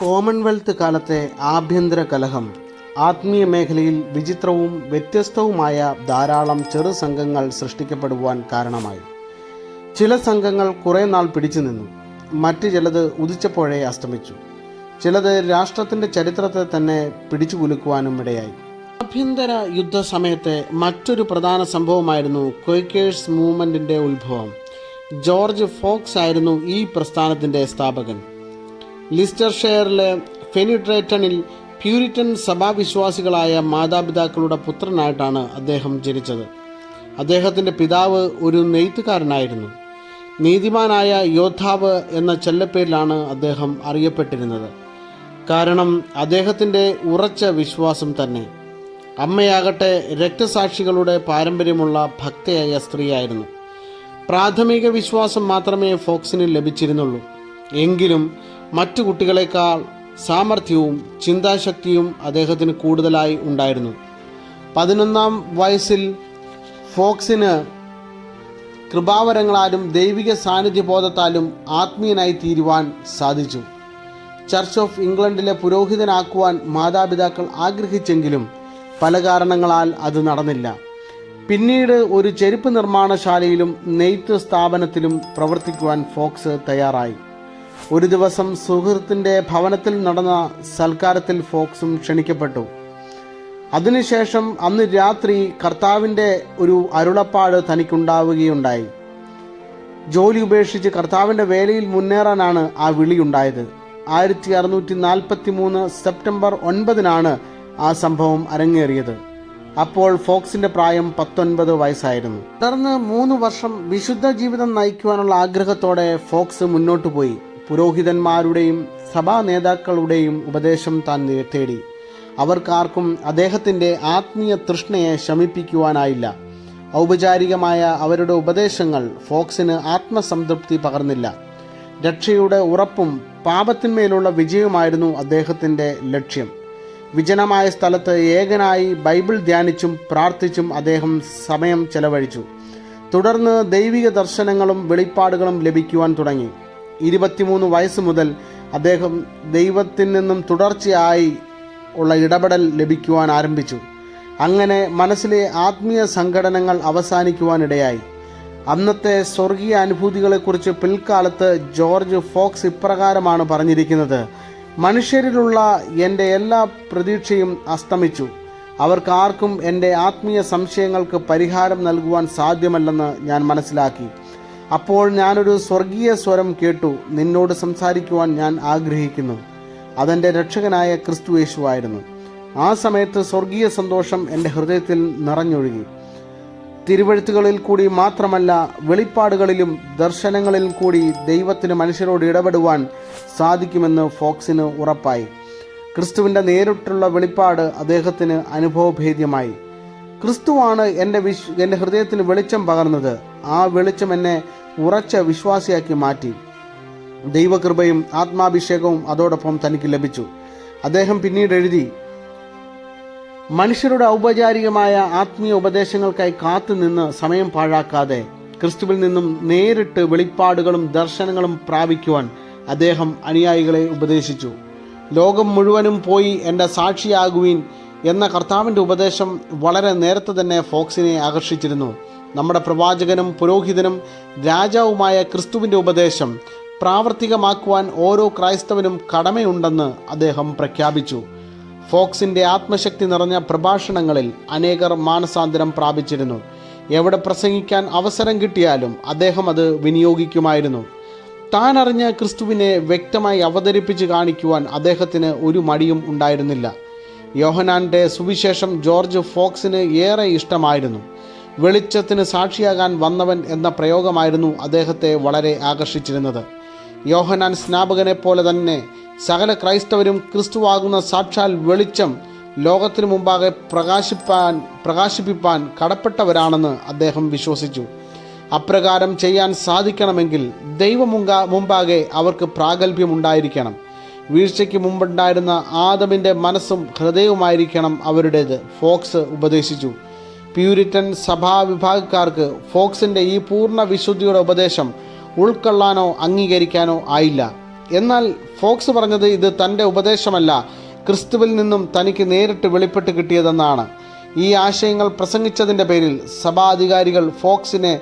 Commonwealth കാലത്തെ ആഭ്യന്തര കലഹം ആത്മീയ മേഖലയിൽ വിചിത്രവും വ്യത്യസ്തവുമായ ധാരാളം ചെറു സംഘങ്ങൾ സൃഷ്ടിക്കപ്പെടുവാൻ കാരണമായി. ചില സംഘങ്ങൾ കുറേ നാൾ പിടിച്ചു നിന്നു മറ്റ് ചിലത് ഉദിച്ചപ്പോഴേ അസ്തമിച്ചു. ചിലത് രാഷ്ട്രത്തിന്റെ ചരിത്രത്തെ തന്നെ പിടിച്ചു കുലുക്കുവാനും ഇടയായി. ആഭ്യന്തര യുദ്ധ സമയത്തെ മറ്റൊരു പ്രധാന സംഭവമായിരുന്നു ക്വൈക്കേഴ്സ് മൂവ്മെന്റിന്റെ ഉത്ഭവം. ജോർജ് ഫോക്സ് ആയിരുന്നു ഈ പ്രസ്ഥാനത്തിന്റെ സ്ഥാപകൻ. ലിസ്റ്റർഷെയറിലെ ഫെനിട്രേറ്റണിൽ പ്യൂരിറ്റൻ സഭാവിശ്വാസികളായ മാതാപിതാക്കളുടെ പുത്രനായിട്ടാണ് അദ്ദേഹം ജനിച്ചത്. അദ്ദേഹത്തിന്റെ പിതാവ് ഒരു നെയ്ത്തുകാരനായിരുന്നു. നീതിമാനായ യോദ്ധാവ് എന്ന ചെല്ലപ്പേരിലാണ് അദ്ദേഹം അറിയപ്പെട്ടിരുന്നത്. കാരണം അദ്ദേഹത്തിന്റെ ഉറച്ച വിശ്വാസം തന്നെ. അമ്മയാകട്ടെ രക്തസാക്ഷികളുടെ പാരമ്പര്യമുള്ള ഭക്തയായ സ്ത്രീയായിരുന്നു. പ്രാഥമിക വിശ്വാസം മാത്രമേ ഫോക്സിന് ലഭിച്ചിരുന്നുള്ളൂ. എങ്കിലും മറ്റു കുട്ടികളെക്കാൾ സാമർഥ്യവും ചിന്താശക്തിയും അദ്ദേഹത്തിന് കൂടുതലായി ഉണ്ടായിരുന്നു. പതിനൊന്നാം വയസ്സിൽ ഫോക്സിന് കൃപാവരങ്ങളാലും ദൈവിക സാന്നിധ്യബോധത്താലും ആത്മീയനായി തീരുവാൻ സാധിച്ചു. ചർച്ച് ഓഫ് ഇംഗ്ലണ്ടിലെ പുരോഹിതനാക്കുവാൻ മാതാപിതാക്കൾ ആഗ്രഹിച്ചെങ്കിലും പല കാരണങ്ങളാൽ അത് നടന്നില്ല. പിന്നീട് ഒരു ചെരുപ്പ് നിർമ്മാണശാലയിലും നെയ്ത്ത് സ്ഥാപനത്തിലും പ്രവർത്തിക്കുവാൻ ഫോക്സ് തയ്യാറായി. ഒരു ദിവസം സുഹൃത്തിന്റെ ഭവനത്തിൽ നടന്ന സൽക്കാരത്തിൽ ഫോക്സും ക്ഷണിക്കപ്പെട്ടു. അതിനുശേഷം അന്ന് രാത്രി കർത്താവിന്റെ ഒരു അരുളപ്പാട് തനിക്കുണ്ടാവുകയുണ്ടായി. ജോലി ഉപേക്ഷിച്ച് കർത്താവിന്റെ വേലയിൽ മുന്നേറാനാണ് ആ വിളിയുണ്ടായത്. ആയിരത്തി അറുന്നൂറ്റി നാൽപ്പത്തി മൂന്ന് സെപ്റ്റംബർ ഒൻപതിനാണ് ആ സംഭവം അരങ്ങേറിയത്. അപ്പോൾ ഫോക്സിന്റെ പ്രായം പത്തൊൻപത് വയസ്സായിരുന്നു. തുടർന്ന് മൂന്ന് വർഷം വിശുദ്ധ ജീവിതം നയിക്കുവാനുള്ള ആഗ്രഹത്തോടെ ഫോക്സ് മുന്നോട്ടു പോയി പുരോഹിതന്മാരുടെയും സഭാ നേതാക്കളുടെയും ഉപദേശം താൻ തേടി. അവർക്കാർക്കും അദ്ദേഹത്തിന്റെ ആത്മീയ തൃഷ്ണയെ ശമിപ്പിക്കുവാനായില്ല. ഔപചാരികമായ അവരുടെ ഉപദേശങ്ങൾ ഫോക്സിന് ആത്മസംതൃപ്തി പകർന്നില്ല. രക്ഷയുടെ ഉറപ്പും പാപത്തിന്മേലുള്ള വിജയമായിരുന്നു അദ്ദേഹത്തിന്റെ ലക്ഷ്യം. വിജനമായ സ്ഥലത്ത് ഏകനായി ബൈബിൾ ധ്യാനിച്ചും പ്രാർത്ഥിച്ചും അദ്ദേഹം സമയം ചെലവഴിച്ചു. തുടർന്ന് ദൈവിക ദർശനങ്ങളും വെളിപ്പാടുകളും ലഭിക്കുവാൻ തുടങ്ങി. ഇരുപത്തിമൂന്ന് വയസ്സ് മുതൽ അദ്ദേഹം ദൈവത്തിൽ നിന്നും തുടർച്ചയായി ഉള്ള ഇടപെടൽ ലഭിക്കുവാൻ ആരംഭിച്ചു. അങ്ങനെ മനസ്സിലെ ആത്മീയ സംഘടനകൾ അവസാനിക്കുവാനിടയായി. അന്നത്തെ സ്വർഗീയ അനുഭൂതികളെക്കുറിച്ച് പിൽക്കാലത്ത് ജോർജ് ഫോക്സ് ഇപ്രകാരമാണ് പറഞ്ഞിരിക്കുന്നത് മനുഷ്യരിലുള്ള എന്റെ എല്ലാ പ്രതീക്ഷയും അസ്തമിച്ചു. അവർക്കാർക്കും എന്റെ ആത്മീയ സംശയങ്ങൾക്ക് പരിഹാരം നൽകുവാൻ സാധ്യമല്ലെന്ന് ഞാൻ മനസ്സിലാക്കി. അപ്പോൾ ഞാനൊരു സ്വർഗീയ സ്വരം കേട്ടു. നിന്നോട് സംസാരിക്കുവാൻ ഞാൻ ആഗ്രഹിക്കുന്നു. അതെന്റെ രക്ഷകനായ ക്രിസ്തു യേശുവായിരുന്നു. ആ സമയത്ത് സ്വർഗീയ സന്തോഷം എന്റെ ഹൃദയത്തിൽ നിറഞ്ഞൊഴുകി. തിരുവഴുത്തുകളിൽ കൂടി മാത്രമല്ല വെളിപ്പാടുകളിലും ദർശനങ്ങളിൽ കൂടി ദൈവത്തിന് മനുഷ്യരോട് ഇടപെടുവാൻ സാധിക്കുമെന്ന് ഫോക്സിന് ഉറപ്പായി. ക്രിസ്തുവിന്റെ നേരിട്ടുള്ള വെളിപ്പാട് അദ്ദേഹത്തിന് അനുഭവഭേദ്യമായി. ക്രിസ്തുവാണ് എന്റെ വിശ് എന്റെ ഹൃദയത്തിന് വെളിച്ചം പകർന്നത്. ആ വെളിച്ചം എന്നെ ഉറച്ച വിശ്വാസിയാക്കി മാറ്റി. ദൈവകൃപയും ആത്മാഭിഷേകവും അതോടൊപ്പം തനിക്ക് ലഭിച്ചു. അദ്ദേഹം പിന്നീട് എഴുതി മനുഷ്യരുടെ ഔപചാരികമായ ആത്മീയ ഉപദേശങ്ങൾക്കായി കാത്തുനിന്ന് സമയം പാഴാക്കാതെ ക്രിസ്തുവിൽ നിന്നും നേരിട്ട് വെളിപ്പാടുകളും ദർശനങ്ങളും പ്രാപിക്കുവാൻ അദ്ദേഹം അനുയായികളെ ഉപദേശിച്ചു. ലോകം മുഴുവനും പോയി എന്റെ സാക്ഷിയാകുവീൻ എന്ന കർത്താവിന്റെ ഉപദേശം വളരെ നേരത്തെ തന്നെ ഫോക്സിനെ ആകർഷിച്ചിരുന്നു. നമ്മുടെ പ്രവാചകനും പുരോഹിതനും രാജാവുമായ ക്രിസ്തുവിന്റെ ഉപദേശം പ്രാവർത്തികമാക്കുവാൻ ഓരോ ക്രൈസ്തവനും കടമയുണ്ടെന്ന് അദ്ദേഹം പ്രഖ്യാപിച്ചു. ഫോക്സിന്റെ ആത്മശക്തി നിറഞ്ഞ പ്രഭാഷണങ്ങളിൽ അനേകർ മാനസാന്തരം പ്രാപിച്ചിരുന്നു. എവിടെ പ്രസംഗിക്കാൻ അവസരം കിട്ടിയാലും അദ്ദേഹം അത് വിനിയോഗിക്കുമായിരുന്നു. താൻ അറിഞ്ഞ ക്രിസ്തുവിനെ വ്യക്തമായി അവതരിപ്പിച്ച് കാണിക്കുവാൻ അദ്ദേഹത്തിന് ഒരു മടിയും ഉണ്ടായിരുന്നില്ല. യോഹനാന്റെ സുവിശേഷം ജോർജ് ഫോക്സിന് ഏറെ ഇഷ്ടമായിരുന്നു. വെളിച്ചത്തിന് സാക്ഷിയാകാൻ വന്നവൻ എന്ന പ്രയോഗമായിരുന്നു അദ്ദേഹത്തെ വളരെ ആകർഷിച്ചിരുന്നത്. യോഹനാൻ സ്നാപകനെ പോലെ തന്നെ സകല ക്രൈസ്തവരും ക്രിസ്തുവാകുന്ന സാക്ഷാൽ വെളിച്ചം ലോകത്തിനു മുമ്പാകെ പ്രകാശിപ്പാൻ പ്രകാശിപ്പിപ്പാൻ കടപ്പെട്ടവരാണെന്ന് അദ്ദേഹം വിശ്വസിച്ചു. അപ്രകാരം ചെയ്യാൻ സാധിക്കണമെങ്കിൽ ദൈവമുങ്ക മുമ്പാകെ അവർക്ക് പ്രാഗൽഭ്യമുണ്ടായിരിക്കണം. വീഴ്ചയ്ക്ക് മുമ്പുണ്ടായിരുന്ന ആദമിന്റെ മനസ്സും ഹൃദയവുമായിരിക്കണം അവരുടേത്. ഫോക്സ് ഉപദേശിച്ചു. പ്യൂരിറ്റൻ സഭാ വിഭാഗക്കാർക്ക് ഫോക്സിന്റെ ഈ പൂർണ വിശുദ്ധിയുടെ ഉപദേശം ഉൾക്കൊള്ളാനോ അംഗീകരിക്കാനോ ആയില്ല. എന്നാൽ ഫോക്സ് പറഞ്ഞത് ഇത് തന്റെ ഉപദേശമല്ല ക്രിസ്തുവിൽ നിന്നും തനിക്ക് നേരിട്ട് വെളിപ്പെട്ട് കിട്ടിയതെന്നാണ്. ഈ ആശയങ്ങൾ പ്രസംഗിച്ചതിന്റെ പേരിൽ സഭാധികാരികൾ ഫോക്സിനെ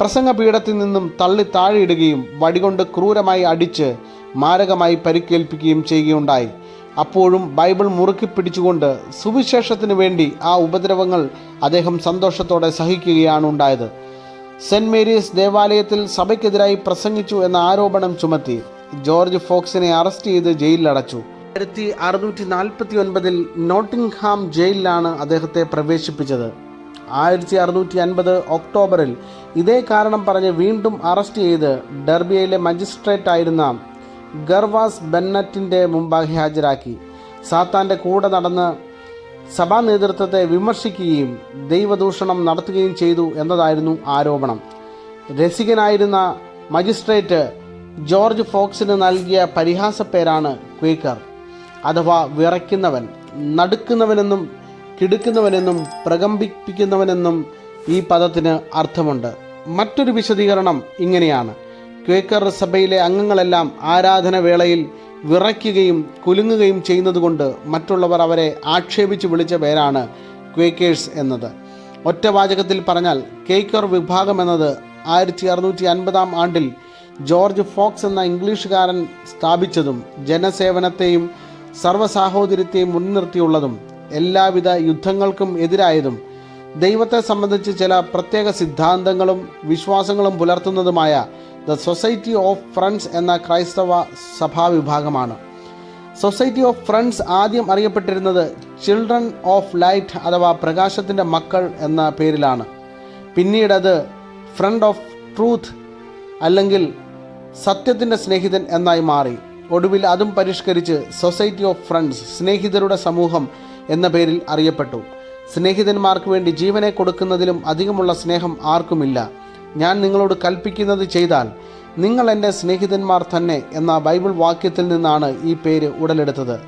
പ്രസംഗപീഠത്തിൽ നിന്നും തള്ളി താഴെയിടുകയും വടികൊണ്ട് ക്രൂരമായി അടിച്ച് മാരകമായി പരിക്കേൽപ്പിക്കുകയും ചെയ്യുകയുണ്ടായി. അപ്പോഴും ബൈബിൾ മുറുക്കി പിടിച്ചുകൊണ്ട് സുവിശേഷത്തിനു വേണ്ടി ആ ഉപദ്രവങ്ങൾ അദ്ദേഹം സന്തോഷത്തോടെ സഹിക്കുകയാണ് ഉണ്ടായത്. സെന്റ് മേരീസ് ദേവാലയത്തിൽ സഭയ്ക്കെതിരായി പ്രസംഗിച്ചു എന്ന ആരോപണം ചുമത്തി ജോർജ് ഫോക്സിനെ അറസ്റ്റ് ചെയ്ത് ജയിലിലടച്ചു ആയിരത്തി അറുന്നൂറ്റി നാൽപ്പത്തി ഒൻപതിൽ നോട്ടിംഗ്ഹാം ജയിലിലാണ് അദ്ദേഹത്തെ പ്രവേശിപ്പിച്ചത്. ആയിരത്തി അറുന്നൂറ്റി അൻപത് ഒക്ടോബറിൽ ഇതേ കാരണം പറഞ്ഞ് വീണ്ടും അറസ്റ്റ് ചെയ്ത് ഡെർബിയയിലെ മജിസ്ട്രേറ്റ് ആയിരുന്ന ഗർവാസ് ബെന്നറ്റിന്റെ മുമ്പാകെ ഹാജരാക്കി. സാത്താന്റെ കൂടെ നടന്ന് സഭാ നേതൃത്വത്തെ വിമർശിക്കുകയും ദൈവദൂഷണം നടത്തുകയും ചെയ്തു എന്നതായിരുന്നു ആരോപണം. രസികനായിരുന്ന മജിസ്ട്രേറ്റ് ജോർജ് ഫോക്സിന് നൽകിയ പരിഹാസ പേരാണ് ക്വീക്കർ. അഥവാ വിറയ്ക്കുന്നവൻ നടുക്കുന്നവനെന്നും കിടുക്കുന്നവനെന്നും പ്രകമ്പിപ്പിക്കുന്നവനെന്നും ഈ പദത്തിന് അർത്ഥമുണ്ട്. മറ്റൊരു വിശദീകരണം ഇങ്ങനെയാണ്. ക്വേക്കർ സഭയിലെ അംഗങ്ങളെല്ലാം ആരാധന വേളയിൽ വിറയ്ക്കുകയും കുലുങ്ങുകയും ചെയ്യുന്നതുകൊണ്ട് മറ്റുള്ളവർ അവരെ ആക്ഷേപിച്ച് വിളിച്ച പേരാണ് ക്വേക്കേഴ്സ് എന്നത്. ഒറ്റ വാചകത്തിൽ പറഞ്ഞാൽ കേക്കർ വിഭാഗം എന്നത് ആയിരത്തി അറുന്നൂറ്റി അൻപതാം ആണ്ടിൽ ജോർജ് ഫോക്സ് എന്ന ഇംഗ്ലീഷുകാരൻ സ്ഥാപിച്ചതും ജനസേവനത്തെയും സർവസാഹോദര്യത്തെയും മുൻനിർത്തിയുള്ളതും എല്ലാവിധ യുദ്ധങ്ങൾക്കും എതിരായതും ദൈവത്തെ സംബന്ധിച്ച് ചില പ്രത്യേക സിദ്ധാന്തങ്ങളും വിശ്വാസങ്ങളും പുലർത്തുന്നതുമായ ദ സൊസൈറ്റി ഓഫ് ഫ്രണ്ട്സ് എന്ന ക്രൈസ്തവ സഭാവിഭാഗമാണ് സൊസൈറ്റി ഓഫ് ഫ്രണ്ട്സ് ആദ്യം അറിയപ്പെട്ടിരുന്നത് ചിൽഡ്രൻ ഓഫ് ലൈറ്റ് അഥവാ പ്രകാശത്തിന്റെ മക്കൾ എന്ന പേരിലാണ്. പിന്നീട് അത് ഫ്രണ്ട് ഓഫ് ട്രൂത്ത് അല്ലെങ്കിൽ സത്യത്തിന്റെ സ്നേഹിതൻ എന്നായി മാറി. ഒടുവിൽ അതും പരിഷ്കരിച്ച് സൊസൈറ്റി ഓഫ് ഫ്രണ്ട്സ് സ്നേഹിതരുടെ സമൂഹം എന്ന പേരിൽ അറിയപ്പെട്ടു. സ്നേഹിതന്മാർക്ക് വേണ്ടി ജീവനെ കൊടുക്കുന്നതിലും അധികമുള്ള സ്നേഹം ആർക്കുമില്ല. ഞാൻ നിങ്ങളോട് കൽപ്പിക്കുന്നത് ചെയ്താൽ നിങ്ങൾ എന്റെ സ്നേഹിതന്മാർ തന്നെ എന്ന ബൈബിൾ വാക്യത്തിൽ നിന്നാണ് ഈ പേര് ഉടലെടുത്തത്.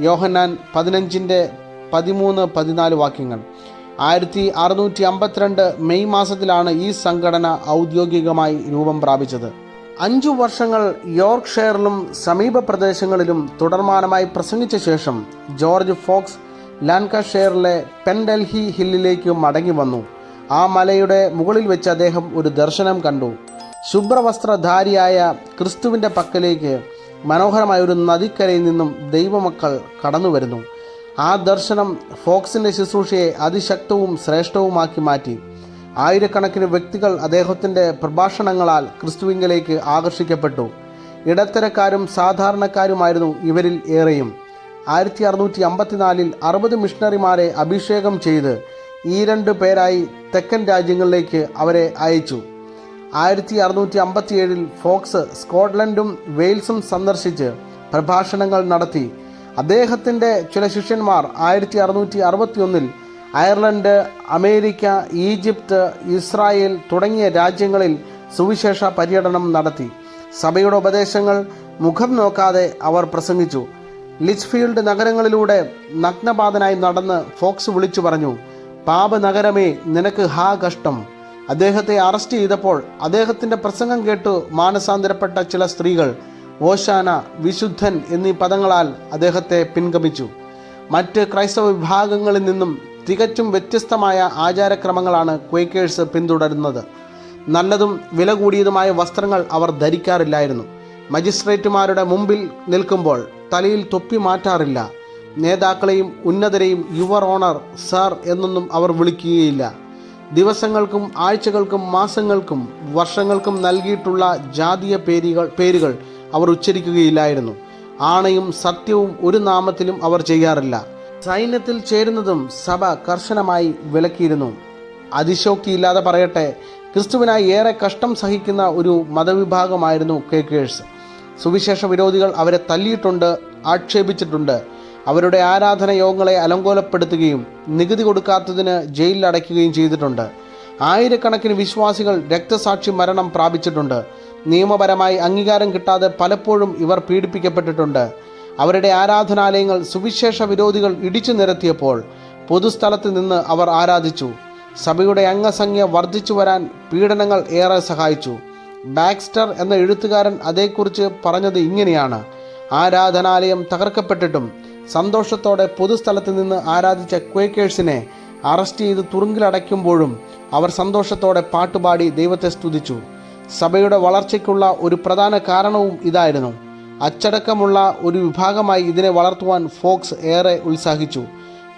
യോഹന്നാൻ പതിനഞ്ചിന്റെ പതിമൂന്ന് പതിനാല് വാക്യങ്ങൾ. ആയിരത്തി അറുന്നൂറ്റി അമ്പത്തിരണ്ട് മെയ് മാസത്തിലാണ് ഈ സംഘടന ഔദ്യോഗികമായി രൂപം പ്രാപിച്ചത്. അഞ്ചു വർഷങ്ങൾ യോർക്ക്ഷയറിലും സമീപ പ്രദേശങ്ങളിലും തുടർമാനമായി പ്രസംഗിച്ച ശേഷം ജോർജ് ഫോക്സ് ലാൻകഷെയറിലെ പെൻഡൽഹി ഹില്ലിലേക്ക് മടങ്ങി വന്നു. ആ മലയുടെ മുകളിൽ വെച്ച് അദ്ദേഹം ഒരു ദർശനം കണ്ടു. ശുഭ്രവസ്ത്രധാരിയായ ക്രിസ്തുവിന്റെ പക്കലേക്ക് മനോഹരമായ ഒരു നദിക്കരയിൽ നിന്നും ദൈവമക്കൾ കടന്നു വരുന്നു. ആ ദർശനം ഫോക്സിന്റെ ശുശ്രൂഷയെ അതിശക്തവും ശ്രേഷ്ഠവുമാക്കി മാറ്റി. ആയിരക്കണക്കിന് വ്യക്തികൾ അദ്ദേഹത്തിന്റെ പ്രഭാഷണങ്ങളാൽ ക്രിസ്തുവിങ്കലേക്ക് ആകർഷിക്കപ്പെട്ടു. ഇടത്തരക്കാരും സാധാരണക്കാരുമായിരുന്നു ഇവരിൽ ഏറെയും. ആയിരത്തി അറുന്നൂറ്റി അമ്പത്തിനാലിൽ അറുപത് മിഷണറിമാരെ അഭിഷേകം ചെയ്ത് ഈ രണ്ട് പേരായി തെക്കൻ രാജ്യങ്ങളിലേക്ക് അവരെ അയച്ചു. ആയിരത്തി അറുന്നൂറ്റി അമ്പത്തിയേഴിൽ ഫോക്സ് സ്കോട്ട്ലൻഡും വെയിൽസും സന്ദർശിച്ച് പ്രഭാഷണങ്ങൾ നടത്തി. അദ്ദേഹത്തിന്റെ ചില ശിഷ്യന്മാർ ആയിരത്തി അറുന്നൂറ്റി അറുപത്തിയൊന്നിൽ അയർലൻഡ് അമേരിക്ക ഈജിപ്ത് ഇസ്രായേൽ തുടങ്ങിയ രാജ്യങ്ങളിൽ സുവിശേഷ പര്യടനം നടത്തി. സഭയുടെ ഉപദേശങ്ങൾ മുഖം നോക്കാതെ അവർ പ്രസംഗിച്ചു. ലിച്ച്ഫീൽഡ് നഗരങ്ങളിലൂടെ നഗ്നപാതനായി നടന്ന് ഫോക്സ് വിളിച്ചു പറഞ്ഞു പാപനഗരമേ നിനക്ക് ഹാ കഷ്ടം. അദ്ദേഹത്തെ അറസ്റ്റ് ചെയ്തപ്പോൾ അദ്ദേഹത്തിന്റെ പ്രസംഗം കേട്ടു മാനസാന്തരപ്പെട്ട ചില സ്ത്രീകൾ. ഓശാന വിശുദ്ധൻ എന്നീ പദങ്ങളാൽ അദ്ദേഹത്തെ പിൻഗമിച്ചു. മറ്റ് ക്രൈസ്തവ വിഭാഗങ്ങളിൽ നിന്നും തികച്ചും വ്യത്യസ്തമായ ആചാരക്രമങ്ങളാണ് ക്വേക്കേഴ്സ് പിന്തുടരുന്നത്. നല്ലതും വില കൂടിയതുമായ വസ്ത്രങ്ങൾ അവർ ധരിക്കാറില്ലായിരുന്നു. മജിസ്ട്രേറ്റുമാരുടെ മുമ്പിൽ നിൽക്കുമ്പോൾ തലയിൽ തൊപ്പി മാറ്റാറില്ല. നേതാക്കളെയും ഉന്നതരെയും യുവർ ഓണർ സാർ എന്നൊന്നും അവർ വിളിക്കുകയില്ല. ദിവസങ്ങൾക്കും ആഴ്ചകൾക്കും മാസങ്ങൾക്കും വർഷങ്ങൾക്കും നൽകിയിട്ടുള്ള ജാതീയ പേരുകൾ പേരുകൾ അവർ ഉച്ചരിക്കുകയില്ലായിരുന്നു. ആണയും സത്യവും ഒരു നാമത്തിലും അവർ ചെയ്യാറില്ല. സൈന്യത്തിൽ ചേരുന്നതും സഭ കർശനമായി വിലക്കിയിരുന്നു. അതിശോക്തിയില്ലാതെ പറയട്ടെ ക്രിസ്തുവിനായി ഏറെ കഷ്ടം സഹിക്കുന്ന ഒരു മതവിഭാഗമായിരുന്നു കേക്കേഴ്സ്. സുവിശേഷ വിരോധികൾ അവരെ തല്ലിയിട്ടുണ്ട് ആക്ഷേപിച്ചിട്ടുണ്ട്. അവരുടെ ആരാധന യോഗങ്ങളെ അലങ്കോലപ്പെടുത്തുകയും നികുതി കൊടുക്കാത്തതിന് ജയിലിൽ അടയ്ക്കുകയും ചെയ്തിട്ടുണ്ട്. ആയിരക്കണക്കിന് വിശ്വാസികൾ രക്തസാക്ഷി മരണം പ്രാപിച്ചിട്ടുണ്ട്. നിയമപരമായി അംഗീകാരം കിട്ടാതെ പലപ്പോഴും ഇവർ പീഡിപ്പിക്കപ്പെട്ടിട്ടുണ്ട്. അവരുടെ ആരാധനാലയങ്ങൾ സുവിശേഷ വിരോധികൾ ഇടിച്ചു നിരത്തിയപ്പോൾ പൊതുസ്ഥലത്ത് നിന്ന് അവർ ആരാധിച്ചു. സഭയുടെ അംഗസംഖ്യ വർദ്ധിച്ചു വരാൻ പീഡനങ്ങൾ ഏറെ സഹായിച്ചു. ബാക്സ്റ്റർ എന്ന എഴുത്തുകാരൻ അതേക്കുറിച്ച് പറഞ്ഞത് ഇങ്ങനെയാണ്. ആരാധനാലയം തകർക്കപ്പെട്ടിട്ടും സന്തോഷത്തോടെ പൊതുസ്ഥലത്ത് നിന്ന് ആരാധിച്ച ക്വേക്കേഴ്സിനെ അറസ്റ്റ് ചെയ്ത് തുറുങ്കിലടയ്ക്കുമ്പോഴും അവർ സന്തോഷത്തോടെ പാട്ടുപാടി ദൈവത്തെ സ്തുതിച്ചു. സഭയുടെ വളർച്ചയ്ക്കുള്ള ഒരു പ്രധാന കാരണവും ഇതായിരുന്നു. അച്ചടക്കമുള്ള ഒരു വിഭാഗമായി ഇതിനെ വളർത്തുവാൻ ഫോക്സ് ഏറെ ഉത്സാഹിച്ചു.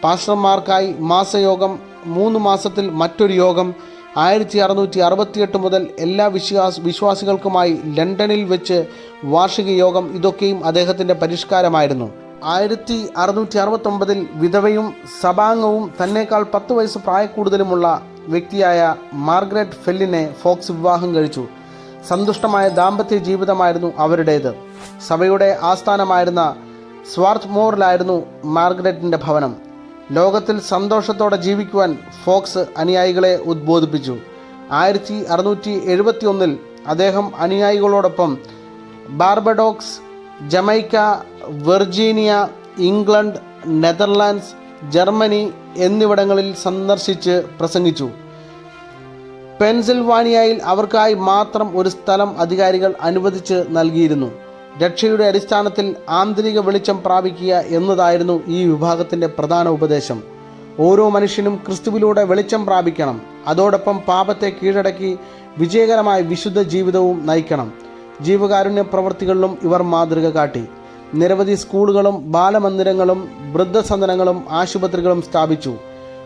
പാസ്റ്റർമാർക്കായി മാസയോഗം മൂന്ന് മാസത്തിൽ മറ്റൊരു യോഗം ആയിരത്തി അറുന്നൂറ്റി അറുപത്തിയെട്ട് മുതൽ എല്ലാ വിശ്വാസ വിശ്വാസികൾക്കുമായി ലണ്ടനിൽ വെച്ച് വാർഷിക യോഗം ഇതൊക്കെയും അദ്ദേഹത്തിന്റെ പരിഷ്കാരമായിരുന്നു. ആയിരത്തി അറുന്നൂറ്റി അറുപത്തൊമ്പതിൽ വിധവയും സഭാംഗവും തന്നേക്കാൾ പത്ത് വയസ്സ് പ്രായക്കൂടുതലുമുള്ള വ്യക്തിയായ മാർഗ്രറ്റ് ഫെല്ലിനെ ഫോക്സ് വിവാഹം കഴിച്ചു. സന്തുഷ്ടമായ ദാമ്പത്യ ജീവിതമായിരുന്നു അവരുടേത്. സഭയുടെ ആസ്ഥാനമായിരുന്ന സ്വാർത്ത് മോറിലായിരുന്നു മാർഗ്രറ്റിന്റെ ഭവനം. ലോകത്തിൽ സന്തോഷത്തോടെ ജീവിക്കുവാൻ ഫോക്സ് അനുയായികളെ ഉദ്ബോധിപ്പിച്ചു. ആയിരത്തി അറുന്നൂറ്റി എഴുപത്തി ഒന്നിൽ അദ്ദേഹം അനുയായികളോടൊപ്പം Barbados Jamaica Virginia England Netherlands Germany എന്നിവിടങ്ങളിൽ സന്ദർശിച്ച് പ്രസംഗിച്ചു. പെൻസിൽവാനിയയിൽ അവർക്കായി മാത്രം ഒരു സ്ഥലം അധികാരികൾ അനുവദിച്ച് നൽകിയിരുന്നു. രക്ഷയുടെ അടിസ്ഥാനത്തിൽ ആന്തരിക വെളിച്ചം പ്രാപിക്കുക എന്നതായിരുന്നു ഈ വിഭാഗത്തിന്റെ പ്രധാന ഉപദേശം. ഓരോ മനുഷ്യനും ക്രിസ്തുവിലൂടെ വെളിച്ചം പ്രാപിക്കണം. അതോടൊപ്പം പാപത്തെ കീഴടക്കി വിജയകരമായ വിശുദ്ധ ജീവിതവും നയിക്കണം. ജീവകാരുണ്യ പ്രവൃത്തികളിലും ഇവർ മാതൃക കാട്ടി. നിരവധി സ്കൂളുകളും ബാലമന്ദിരങ്ങളും വൃദ്ധസദനങ്ങളും ആശുപത്രികളും സ്ഥാപിച്ചു.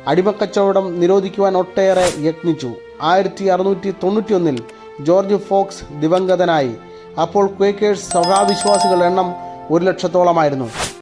അടിമക്കച്ചവടം നിരോധിക്കുവാൻ ഒട്ടേറെ യത്നിച്ചു. ആയിരത്തി അറുന്നൂറ്റി തൊണ്ണൂറ്റിയൊന്നിൽ ജോർജ് ഫോക്സ് ദിവംഗതനായി. അപ്പോൾ ക്വേക്കേഴ്സ് സഭാവിശ്വാസികളുടെ എണ്ണം ഒരു ലക്ഷത്തോളമായിരുന്നു.